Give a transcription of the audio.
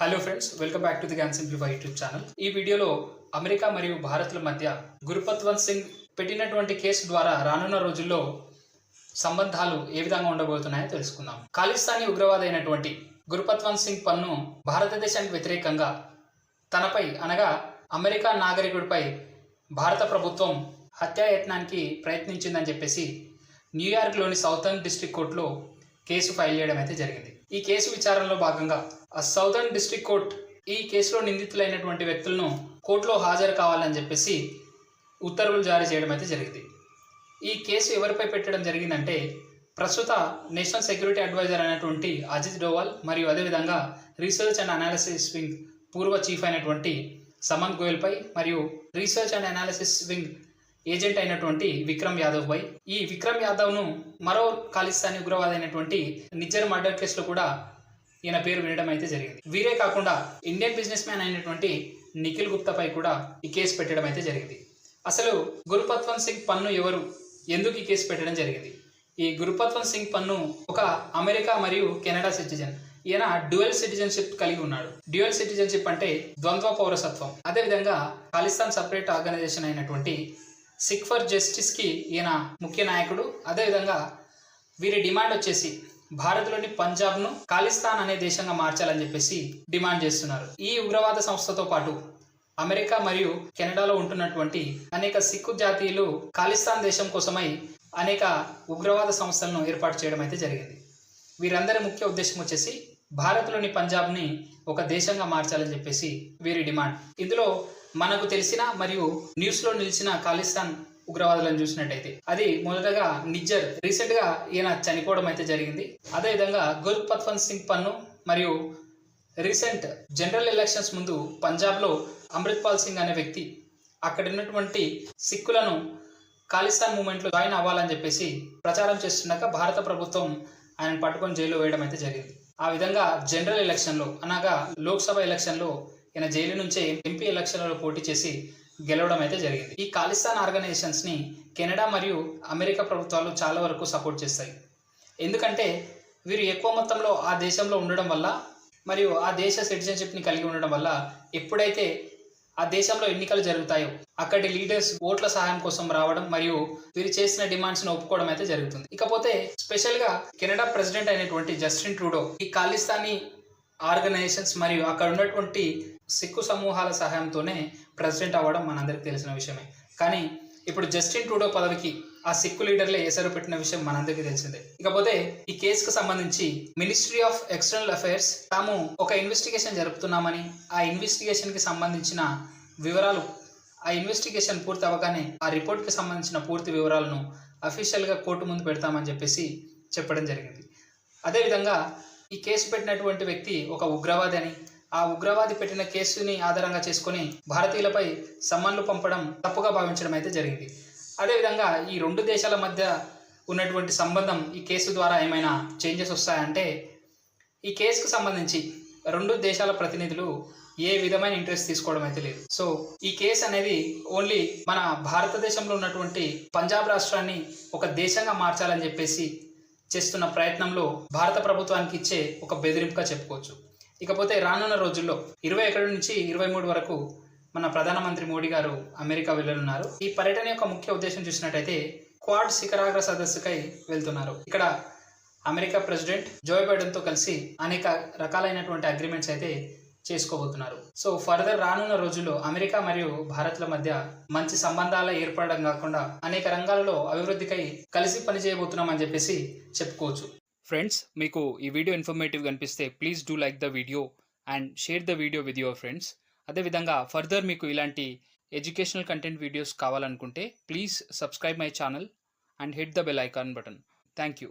Hello friends welcome back to the Gyan simplify YouTube channel ఈ వీడియోలో America మరియు భారత్ల మధ్య గురుపత్వంత్ సింగ్ పెట్టినటువంటి కేసు ద్వారా రానున్న రోజుల్లో సంబంధాలు ఏ విధంగా ఉండబోతున్నాయో తెలుసుకుందాం. ఖాళిస్తానీ ఉగ్రవాది అయినటువంటి గురుపత్వంత్ సింగ్ పన్ను భారతదేశానికి వ్యతిరేకంగా తనపై అనగా అమెరికా నాగరికుడిపై భారత ప్రభుత్వం హత్యాయత్నానికి ప్రయత్నించిందని చెప్పేసి న్యూయార్క్లోని సౌతర్న్ డిస్ట్రిక్ట్ కోర్టులో కేసు ఫైల్ చేయడం అయితే జరిగింది. ఈ కేసు విచారణలో భాగంగా ఆ సౌదర్న్ డిస్ట్రిక్ట్ కోర్ట్ ఈ కేసులో నిందితులైనటువంటి వ్యక్తులను కోర్టులో హాజరు కావాలని చెప్పేసి ఉత్తర్వులు జారీ చేయడం అయితే జరిగింది. ఈ కేసు ఎవరిపై పెట్టడం జరిగిందంటే ప్రస్తుత నేషనల్ సెక్యూరిటీ అడ్వైజర్ అయినటువంటి అజిత్ డోవాల్ మరియు అదేవిధంగా రీసెర్చ్ అండ్ అనాలిసిస్ వింగ్ పూర్వ చీఫ్ అయినటువంటి సమంత్ గోయల్పై మరియు research and analysis wing agent అయినటువంటి విక్రమ్ యాదవ్ పై. ఈ విక్రమ్ యాదవ్ను మరో ఖాళిస్తానీ ఉగ్రవాది అయినటువంటి నిజ్జర్ మర్డర్ కేసులో కూడా ఈయన పేరు వినడం అయితే జరిగింది. వీరే కాకుండా ఇండియన్ బిజినెస్ మ్యాన్ అయినటువంటి నిఖిల్ గుప్తాపై కూడా ఈ కేసు పెట్టడం అయితే జరిగింది. అసలు గురుపత్వంత్ సింగ్ పన్ను ఎవరు? ఎందుకు ఈ కేసు పెట్టడం జరిగింది? ఈ గురుపత్వంత్ సింగ్ పన్ను ఒక అమెరికా మరియు కెనడా సిటిజన్. ఈయన డ్యూయల్ సిటిజన్షిప్ కలిగి ఉన్నాడు. డ్యూయల్ సిటిజన్షిప్ అంటే ద్వంద్వ పౌరసత్వం. అదేవిధంగా ఖాళిస్తాన్ సపరేట్ ఆర్గనైజేషన్ అయినటువంటి సిక్ ఫర్ జస్టిస్కి ఈయన ముఖ్య నాయకుడు. అదేవిధంగా వీరి డిమాండ్ వచ్చేసి భారత్లోని పంజాబ్ను ఖాళిస్తాన్ అనే దేశంగా మార్చాలని చెప్పేసి డిమాండ్ చేస్తున్నారు. ఈ ఉగ్రవాద సంస్థతో పాటు అమెరికా మరియు కెనడాలో ఉంటున్నటువంటి అనేక సిక్కు జాతీయులు ఖాళిస్తాన్ దేశం కోసమై అనేక ఉగ్రవాద సంస్థలను ఏర్పాటు చేయడం అయితే జరిగింది. వీరందరి ముఖ్య ఉద్దేశం వచ్చేసి భారత్లోని పంజాబ్ని ఒక దేశంగా మార్చాలని చెప్పేసి వీరి డిమాండ్. ఇందులో మనకు తెలిసిన మరియు న్యూస్లో నిలిచిన ఖాళిస్తాన్ ఉగ్రవాదులను చూసినట్టయితే అది మొదటగా నిజ్జర్. రీసెంట్గా ఈయన చనిపోవడం అయితే జరిగింది. అదేవిధంగా గుర్ పత్వంత్ సింగ్ పన్ను మరియు రీసెంట్ జనరల్ ఎలక్షన్స్ ముందు పంజాబ్లో అమృత్పాల్ సింగ్ అనే వ్యక్తి అక్కడ ఉన్నటువంటి సిక్కులను ఖాళిస్తాన్ మూమెంట్లో జాయిన్ అవ్వాలని చెప్పేసి ప్రచారం చేస్తున్నాక భారత ప్రభుత్వం ఆయన పట్టుకొని జైల్లో వేయడం అయితే జరిగింది. ఆ విధంగా జనరల్ ఎలక్షన్లో అనగా లోక్సభ ఎలక్షన్లో ఈయన జైలు నుంచే ఎంపీ ఎలక్షన్లలో పోటీ చేసి గెలవడం అయితే జరిగింది. ఈ ఖాళిస్తాన్ ఆర్గనైజేషన్స్ని కెనడా మరియు అమెరికా ప్రభుత్వాలు చాలా వరకు సపోర్ట్ చేస్తాయి. ఎందుకంటే వీరు ఎక్కువ మొత్తంలో ఆ దేశంలో ఉండడం వల్ల మరియు ఆ దేశ సిటిజన్షిప్ని కలిగి ఉండడం వల్ల ఎప్పుడైతే ఆ దేశంలో ఎన్నికలు జరుగుతాయో అక్కడి లీడర్స్ ఓట్ల సహాయం కోసం రావడం మరియు వీరు చేసిన డిమాండ్స్ను ఒప్పుకోవడం అయితే జరుగుతుంది. ఇకపోతే స్పెషల్గా కెనడా ప్రెసిడెంట్ అయినటువంటి జస్టిన్ ట్రూడో ఈ ఖాళిస్తానీ ఆర్గనైజేషన్స్ మరియు అక్కడ ఉన్నటువంటి సిక్కు సమూహాల సహాయంతోనే ప్రెసిడెంట్ అవ్వడం మనందరికీ తెలిసిన విషయమే. కానీ ఇప్పుడు జస్టిన్ ట్రూడో పదవికి ఆ సిక్కు లీడర్లే ఎసరు పెట్టిన విషయం మనందరికీ తెలిసిందే. ఇకపోతే ఈ కేసుకు సంబంధించి మినిస్ట్రీ ఆఫ్ ఎక్స్టర్నల్ అఫైర్స్ తాము ఒక ఇన్వెస్టిగేషన్ జరుపుతున్నామని ఆ ఇన్వెస్టిగేషన్కి సంబంధించిన వివరాలు ఆ ఇన్వెస్టిగేషన్ పూర్తి అవ్వగానే ఆ రిపోర్ట్కి సంబంధించిన పూర్తి వివరాలను అఫీషియల్గా కోర్టు ముందు పెడతామని చెప్పేసి చెప్పడం జరిగింది. అదేవిధంగా ఈ కేసు పెట్టినటువంటి వ్యక్తి ఒక ఉగ్రవాది అని ఆ ఉగ్రవాది పెట్టిన కేసుని ఆధారంగా చేసుకుని భారతీయులపై సమ్మన్లు పంపడం తప్పుగా భావించడం అయితే జరిగింది. అదేవిధంగా ఈ రెండు దేశాల మధ్య ఉన్నటువంటి సంబంధం ఈ కేసు ద్వారా ఏమైనా చేంజెస్ వస్తాయంటే ఈ కేసుకు సంబంధించి రెండు దేశాల ప్రతినిధులు ఏ విధమైన ఇంట్రెస్ట్ తీసుకోవడం అయితే లేదు. సో ఈ కేసు అనేది ఓన్లీ మన భారతదేశంలో ఉన్నటువంటి పంజాబ్ రాష్ట్రాన్ని ఒక దేశంగా మార్చాలని చెప్పేసి చేస్తున్న ప్రయత్నంలో భారత ప్రభుత్వానికి ఇచ్చే ఒక బెదిరింపుగా చెప్పుకోవచ్చు. ఇకపోతే రానున్న రోజుల్లో ఇరవై ఒకటి నుంచి ఇరవై మూడు వరకు మన ప్రధానమంత్రి మోడీ గారు అమెరికా వెళ్ళనున్నారు. ఈ పర్యటన యొక్క ముఖ్య ఉద్దేశం చూసినట్టయితే క్వాడ్ శిఖరాగ్ర సదస్సుకై వెళ్తున్నారు. ఇక్కడ అమెరికా ప్రెసిడెంట్ జో బైడెన్తో కలిసి అనేక రకాలైనటువంటి అగ్రిమెంట్స్ అయితే చేసుకోబోతున్నారు. సో ఫర్దర్ రానున్న రోజుల్లో అమెరికా మరియు భారత్ల మధ్య మంచి సంబంధాలు ఏర్పడడం కాకుండా అనేక రంగాలలో అభివృద్ధికై కలిసి పనిచేయబోతున్నామని చెప్పేసి చెప్పుకోవచ్చు. ఫ్రెండ్స్ మీకు ఈ వీడియో ఇన్ఫర్మేటివ్ కనిపిస్తే please do like the video and share the video with your friends. అదేవిధంగా ఫర్దర్ మీకు ఇలాంటి ఎడ్యుకేషనల్ కంటెంట్ వీడియోస్ కావాలనుకుంటే please subscribe my channel and hit the bell icon button thank you